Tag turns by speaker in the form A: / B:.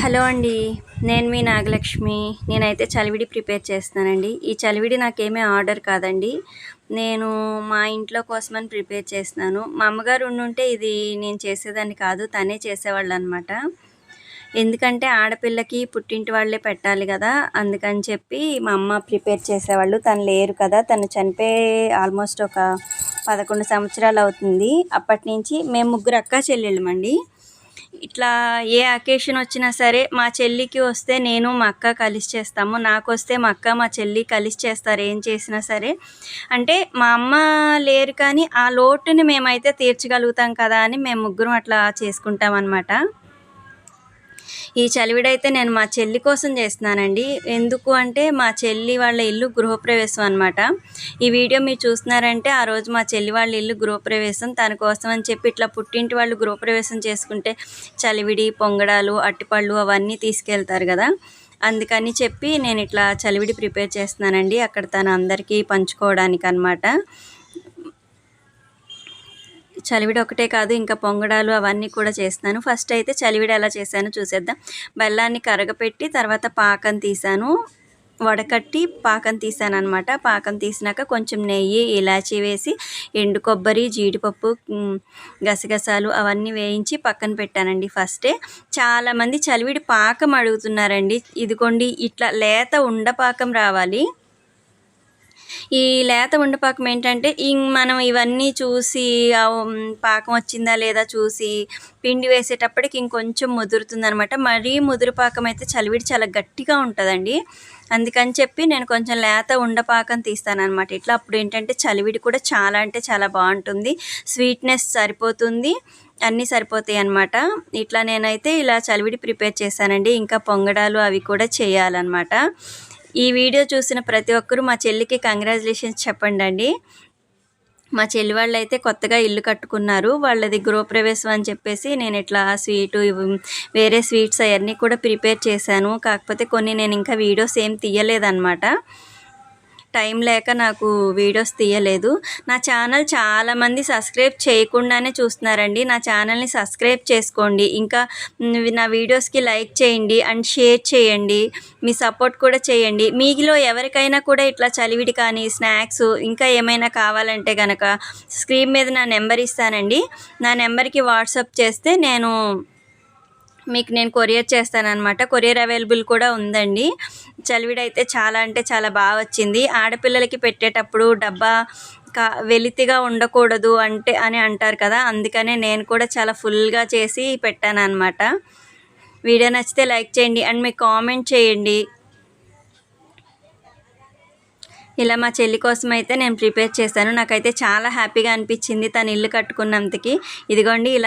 A: Hello అండి నేను మీ నాగలక్ష్మి. నేనైతే చలివిడి ప్రిపేర్ చేస్తానండి ఈ చలివిడి నాకేమీ ఆర్డర్ కాదండి. నేను మా ఇంట్లో కోసమని ప్రిపేర్ చేస్తున్నాను. మా అమ్మగారు ఉండుంటే ఇది నేను చేసేదాన్ని కాదు తనే చేసేవాళ్ళు అనమాట ఎందుకంటే ఆడపిల్లకి పుట్టింటి వాళ్ళే పెట్టాలి కదా అందుకని చెప్పి మా అమ్మ ప్రిపేర్ చేసేవాళ్ళు. తను లేరు కదా తను చనిపోయి ఆల్మోస్ట్ ఒక పదకొండు సంవత్సరాలు అవుతుంది. అప్పటి నుంచి మేము ముగ్గురు అక్క చెల్లెళ్ళమండి. ఇట్లా ఏ అకేషన్ వచ్చినా సరే మా చెల్లికి వస్తే నేను మా అక్క కలిసి చేస్తాము. నాకు వస్తే మా అక్క మా చెల్లి కలిసి చేస్తారు ఏం చేసినా సరే. అంటే మా అమ్మ లేరు కానీ ఆ లోటుని మేమైతే తీర్చగలుగుతాం కదా అని మేము ముగ్గురం అట్లా చేసుకుంటాం అనమాట ఈ చలివిడైతే నేను మా చెల్లి కోసం చేస్తున్నానండి. ఎందుకు అంటే మా చెల్లి వాళ్ళ ఇల్లు గృహప్రవేశం అనమాట ఈ వీడియో మీరు చూస్తున్నారంటే ఆ రోజు మా చెల్లి వాళ్ళ ఇల్లు గృహప్రవేశం తన కోసం అని చెప్పి ఇట్లా పుట్టింటి వాళ్ళు గృహప్రవేశం చేసుకుంటే చలివిడి పొంగడాలు అట్టిపళ్ళు అవన్నీ తీసుకెళ్తారు కదా. అందుకని చెప్పి నేను ఇట్లా చలివిడి ప్రిపేర్ చేస్తున్నానండి. అక్కడ తను అందరికీ పంచుకోవడానికి అనమాట చలివిడి ఒకటే కాదు ఇంకా పొంగడాలు అవన్నీ కూడా చేస్తాను. ఫస్ట్ అయితే చలివిడి ఎలా చేశానో చూసేద్దాం. బెల్లాన్ని కరగపెట్టి తర్వాత పాకం తీసాను. వడకట్టి పాకం తీసాను అనమాట పాకం తీసినాక కొంచెం నెయ్యి ఇలాచి వేసి ఎండు కొబ్బరి జీడిపప్పు గసగసాలు అవన్నీ వేయించి పక్కన పెట్టానండి ఫస్టే చాలామంది చలివిడి పాకం అడుగుతున్నారండి. ఇదిగోండి ఇట్లా లేత ఉండపాకం రావాలి. ఈ లేత ఉండపాకం ఏంటంటే మనం ఇవన్నీ చూసి పాకం వచ్చిందా లేదా చూసి పిండి వేసేటప్పటికి ఇంకొంచెం ముదురుతుందనమాట. మరీ ముదురు పాకం అయితే చలివిడి చాలా గట్టిగా ఉంటుందండి. అందుకని చెప్పి నేను కొంచెం లేత ఉండపాకం తీస్తానమాట ఇట్లా అప్పుడు ఏంటంటే చలివిడి కూడా చాలా అంటే చాలా బాగుంటుంది. స్వీట్నెస్ సరిపోతుంది. అన్నీ సరిపోతాయి అనమాట. ఇట్లా నేనైతే ఇలా చలివిడి ప్రిపేర్ చేశానండి. ఇంకా పొంగడాలు అవి కూడా చేయాలన్నమాట ఈ వీడియో చూసిన ప్రతి ఒక్కరూ మా చెల్లికి కంగ్రాచులేషన్స్ చెప్పండి అండి మా చెల్లి వాళ్ళు అయితే కొత్తగా ఇల్లు కట్టుకున్నారు. వాళ్ళది గృహప్రవేశం అని చెప్పేసి నేను ఇట్లా స్వీటు వేరే స్వీట్స్ అవన్నీ కూడా ప్రిపేర్ చేశాను. కాకపోతే కొన్ని నేను ఇంకా వీడియోస్ ఏం తీయలేదన్నమాట. టైం లేక నాకు వీడియోస్ తీయలేదు. నా ఛానల్ చాలామంది సబ్స్క్రైబ్ చేయకుండానే చూస్తున్నారండి. నా ఛానల్ని సబ్స్క్రైబ్ చేసుకోండి. ఇంకా నా వీడియోస్కి లైక్ చేయండి అండ్ షేర్ చేయండి. మీ సపోర్ట్ కూడా చేయండి. మీలో ఎవరికైనా కూడా ఇట్లా చలివిడి కానీ స్నాక్స్ ఇంకా ఏమైనా కావాలంటే కనుక స్క్రీన్ మీద నా నెంబర్ ఇస్తానండి. నా నెంబర్కి వాట్సాప్ చేస్తే నేను మీకు నేను కొరియర్ చేస్తానన్నమాట. కొరియర్ అవైలబుల్ కూడా ఉందండి. చలివిడి అయితే చాలా అంటే చాలా బాగా వచ్చింది. ఆడపిల్లలకి పెట్టేటప్పుడు డబ్బా కా వెలితిగా ఉండకూడదు అంటే అని అంటారు కదా. అందుకనే నేను కూడా చాలా ఫుల్గా చేసి పెట్టాను అనమాట వీడియో నచ్చితే లైక్ చేయండి అండ్ మీకు కామెంట్ చేయండి. ఇలా మా చెల్లి కోసం అయితే నేను ప్రిపేర్ చేశాను. నాకైతే చాలా హ్యాపీగా అనిపించింది తను ఇల్లు కట్టుకున్నంతకి. ఇదిగోండి ఇలా